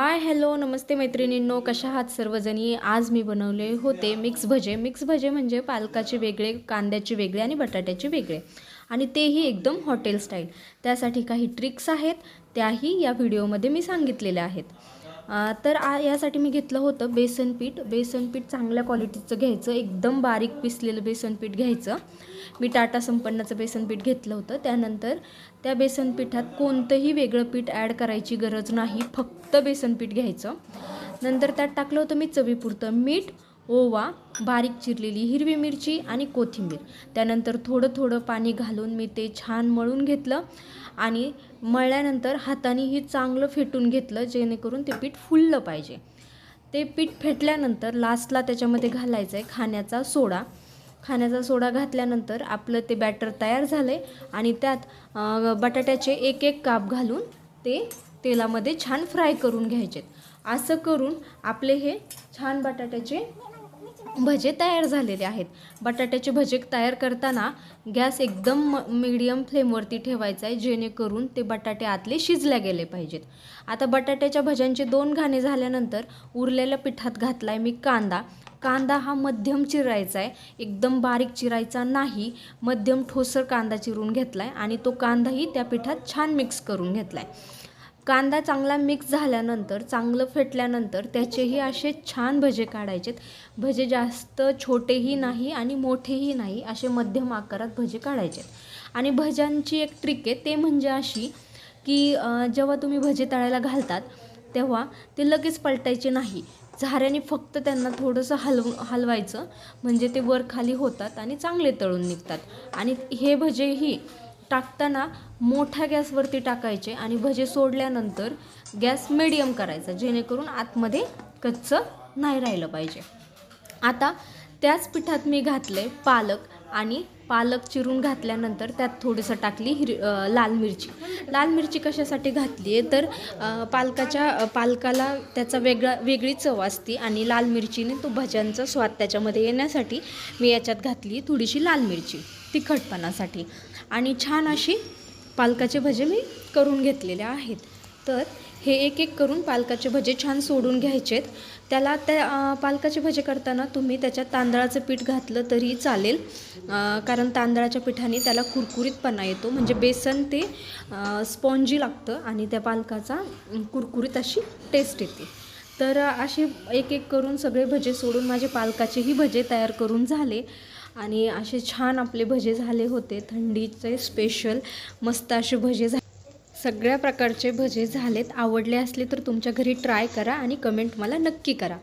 Hi hello नमस्ते मैत्रिणींनो कशा आहात सर्वजणी? आज मी बनवले होते मिक्स भजे. मिक्स भजे म्हणजे पालकाचे वेगळे कांद्याचे वेगळे आणि बटाट्याचे वेगळे. आणि तेही एकदम हॉटेल स्टाईल. त्यासाठी काही ट्रिक्स आहेत त्याही या व्हिडिओमध्ये मी सांगितलेल्या आहेत. तर आ यासाठी मी घेतलं होतं बेसन पीठ. बेसन पीठ चांगल्या क्वालिटीचं घ्यायचं. एकदम बारीक पिसलेलं बेसन पीठ घ्यायचं. मी टाटा संपन्नाचं बेसन पीठ घेतलं होतं. त्यानंतर त्या बेसन पिठात कोणतंही वेगळं पीठ ॲड करायची गरज नाही. फक्त बेसन पीठ घ्यायचं. नंतर त्यात टाकलं होतं मी चवीपुरतं मीठ. ओवा बारीक चिरलेली हिरवी मिरची आणि कोथिंबीर. त्यानंतर थोडं थोडं पाणी घालून मी ते छान मळून घेतलं आणि मळल्यानंतर हातानेही चांगलं फेटून घेतलं जेणेकरून ते पीठ फुललं पाहिजे. ते पीठ फेटल्यानंतर लास्टला त्याच्यामध्ये घालायचं आहे खाण्याचा सोडा. खाण्याचा सोडा घातल्यानंतर आपलं ते बॅटर तयार झालं आहे आणि त्यात बटाट्याचे एक एक काप घालून ते तेलामध्ये छान फ्राय करून घ्यायचेत. असं करून आपले हे छान बटाट्याचे भजे तयार झालेले आहेत. बटाट्याचे भजे तयार करताना गॅस एकदम मीडियम फ्लेमवरती ठेवायचा आहे जेणेकरून ते बटाटे आतले शिजल्या गेले पाहिजेत. आता बटाट्याच्या भज्यांचे दोन घाणे झाल्यानंतर उरलेल्या पिठात घातला आहे मी कांदा. कांदा हा मध्यम चिरायचा आहे. एकदम बारीक चिरायचा नाही. मध्यम ठोसर कांदा चिरून घेतला आहे आणि तो कांदाही त्या पिठात छान मिक्स करून घेतला आहे कांदा चांगला मिक्स झाल्यानंतर चांगलं फेटल्यानंतर त्याचेही असे छान भजे काढायचेत. भजे जास्त छोटेही नाही आणि मोठेही नाही असे मध्यम आकारात भजे काढायचेत. आणि भज्यांची एक ट्रिक आहे ते म्हणजे अशी की जेव्हा तुम्ही भजे तळायला घालतात तेव्हा ते लगेच पलटायचे नाही. झाऱ्याने फक्त त्यांना थोडंसं हलव हलवायचं म्हणजे ते वर खाली होतात आणि चांगले तळून निघतात. आणि हे भजेही टाकताना मोठ्या गॅसवरती टाकायचे आणि भजे सोडल्यानंतर गॅस मिडियम करायचा जेणेकरून आतमध्ये कच्चं नाही राहिलं पाहिजे. आता त्याच पिठात मी घातले पालक आणि पालक चिरून घातल्यानंतर त्यात थोडंसं टाकली हिर लाल मिरची. लाल मिरची कशासाठी घातली आहे तर पालकाच्या पालकाला त्याचा वेगळा वेगळी चव असते आणि लाल मिरचीने तो भज्यांचा स्वाद त्याच्यामध्ये येण्यासाठी मी याच्यात घातली थोडीशी लाल मिरची. तिखटपणासाठी. आणि छान अशी पालकाचे भजे मी करून घेतलेले आहेत. तर हे एक एक करून पालकाचे भजे छान सोडून घ्यायचेत. त्याला त्या पालकाचे भजे करताना तुम्ही त्याच्यात तांदळाचं पीठ घातलं तरी चालेल. कारण तांदळाच्या पिठाने त्याला कुरकुरीतपणा येतो. म्हणजे बेसन ते स्पॉन्जी लागतं आणि त्या पालकाचा कुरकुरीत अशी टेस्ट येते. तर असे एक एक करून सगळे भजे सोडून माझे पालकाचेही भजे तयार करून झाले. आणि असे छान आपले भजे झाले होते. थंडीचे स्पेशल मस्त असे भजे झाले सगळ्या प्रकारचे भजे झालेत. आवडले असले तर तुमच्या घरी ट्राय करा आणि कमेंट मला नक्की करा.